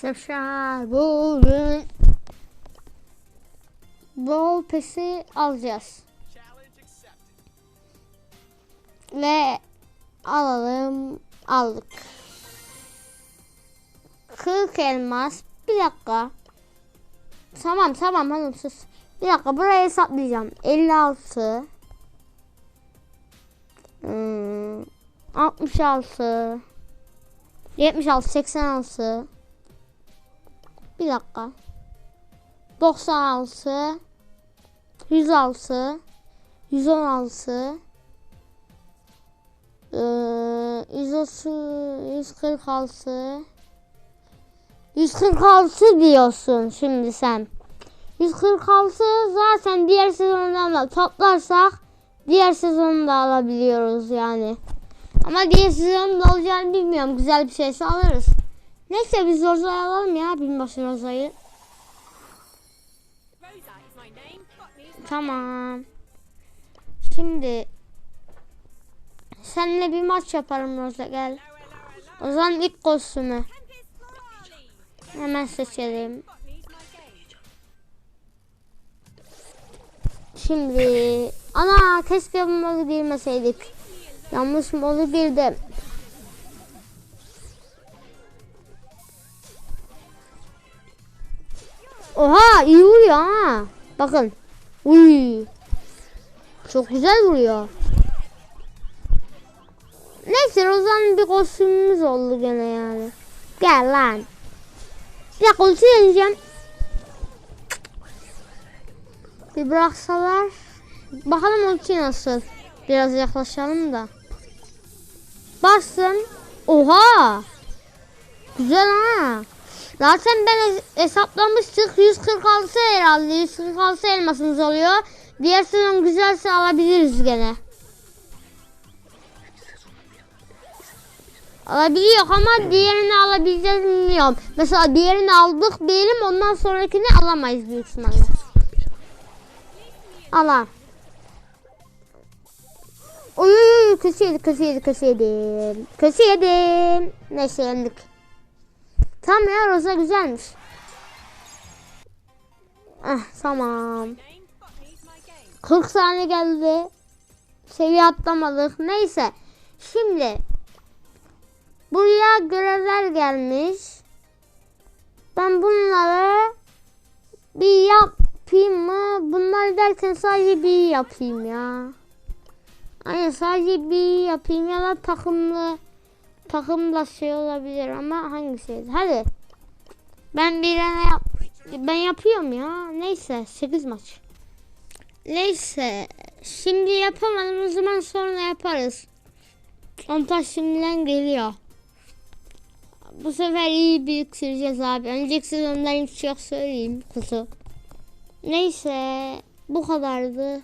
Sıfır bugün Bol pesi alacağız. Ve alalım aldık. 40 elmas. Bir dakika. Tamam tamam hanım sus. Bir dakika buraya hesaplayacağım. 56 hmm, 66 76 86 Bir dakika. 96 106 116 eee, 130 146 146 diyorsun şimdi sen. 146 zaten diğer sezondan da toplarsak diğer sezonu da alabiliyoruz yani. Ama diğer sezonun da alacağını bilmiyorum. Güzel bir şeyse alırız. Neyse biz Roza'yı alalım ya binbaşı Roza'yı. Tamam. Şimdi seninle bir maç yaparım Roza gel. O zaman ilk kostümü hemen seçelim. Şimdi ana keşke bu modu girmeseydik. Yanlış modu girdim. Oha iyi vuruyor ha. Bakın. Uy. Çok güzel vuruyor. Neyse Rozan'ın bir kostümümüz oldu gene yani. Gel lan. Bir dakika ulti. Bir bıraksalar. Bakalım ulti nasıl. Biraz yaklaşalım da. Bastım. Oha. Güzel ha. Zaten ben hes- hesaplamıştık. 146 herhalde. 146 elmasımız oluyor. Diğer sezon güzelse alabiliriz gene. Alabiliyor ama diğerini alabileceğiz mi bilmiyorum. Mesela diğerini aldık diyelim ondan sonrakini alamayız büyük ihtimalle. Allah. Oy oy oy kötü yedik kötü yedik kötü yedim. Kötü yedim. Neyse yendik. Tamam ya Rosa güzelmiş. Ah tamam. Name. Botany is my game. 40 saniye geldi. Seviye atlamadık. Neyse. Şimdi buraya görevler gelmiş. Ben bunları bir yapayım mı? Bunlar derken sadece bir yapayım ya. Aynen sadece bir yapayım ya da takımlı takımla şey olabilir ama hangisi? Hadi. Ben bir tane yap ben yapıyorum ya. Neyse 8 maç. Neyse. Şimdi yapamadım o zaman sonra yaparız. Montaj şimdiden geliyor. Bu sefer iyi biriktireceğiz abi. Önceki sezondan hiç yok söyleyeyim kutu. Neyse bu kadardı.